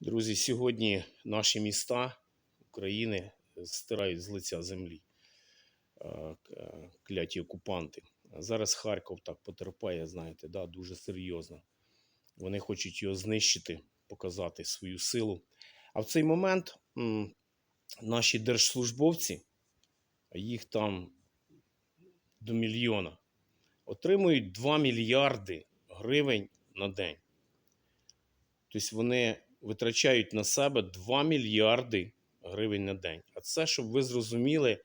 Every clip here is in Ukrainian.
Друзі, сьогодні наші міста України стирають з лиця землі кляті окупанти. Зараз Харків так потерпає, знаєте, да, дуже серйозно. Вони хочуть його знищити, показати свою силу. А в цей момент наші держслужбовці, їх там до мільйона, отримують 2 мільярди гривень на день. Тобто вони витрачають на себе 2 мільярди гривень на день. А це, щоб ви зрозуміли,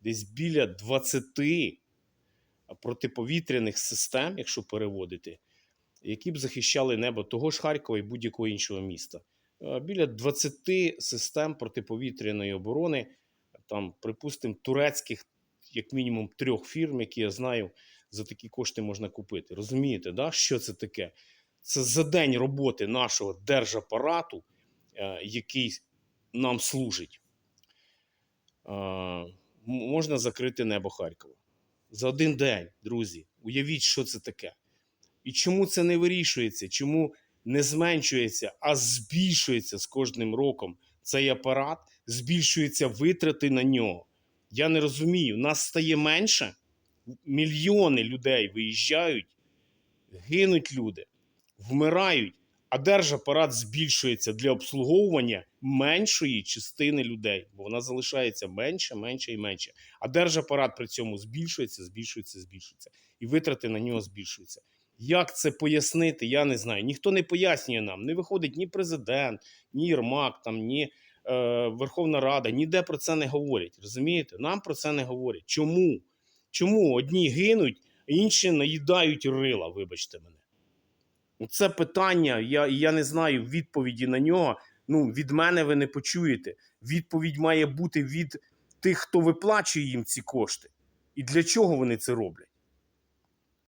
десь біля 20 протиповітряних систем, якщо переводити, які б захищали небо того ж Харкова і будь-якого іншого міста. Біля 20 систем протиповітряної оборони, там, припустимо, турецьких, як мінімум, трьох фірм, які я знаю, за такі кошти можна купити. Розумієте, да? що це таке? Це за день роботи нашого держапарату, е, який нам служить. е, Можна закрити небо Харкова. За один день, друзі. Уявіть, що це таке. І чому це не вирішується? Чому не зменшується, а збільшується з кожним роком цей апарат, збільшуються витрати на нього. Я не розумію, нас стає менше, мільйони людей виїжджають, гинуть люди вмирають, а держапарат збільшується для обслуговування меншої частини людей, бо вона залишається менше, менше і менше. А держапарат при цьому збільшується, збільшується, збільшується. І витрати на нього збільшуються. Як це пояснити, я не знаю. Ніхто не пояснює нам. Не виходить ні президент, ні Єрмак, там, ні е, Верховна Рада, ніде про це не говорять. Розумієте? Нам про це не говорять. Чому? Чому одні гинуть, а інші наїдають рила, вибачте мене. Ну, Це питання, я, я не знаю відповіді на нього. Ну, від мене ви не почуєте. Відповідь має бути від тих, хто виплачує їм ці кошти. І для чого вони це роблять?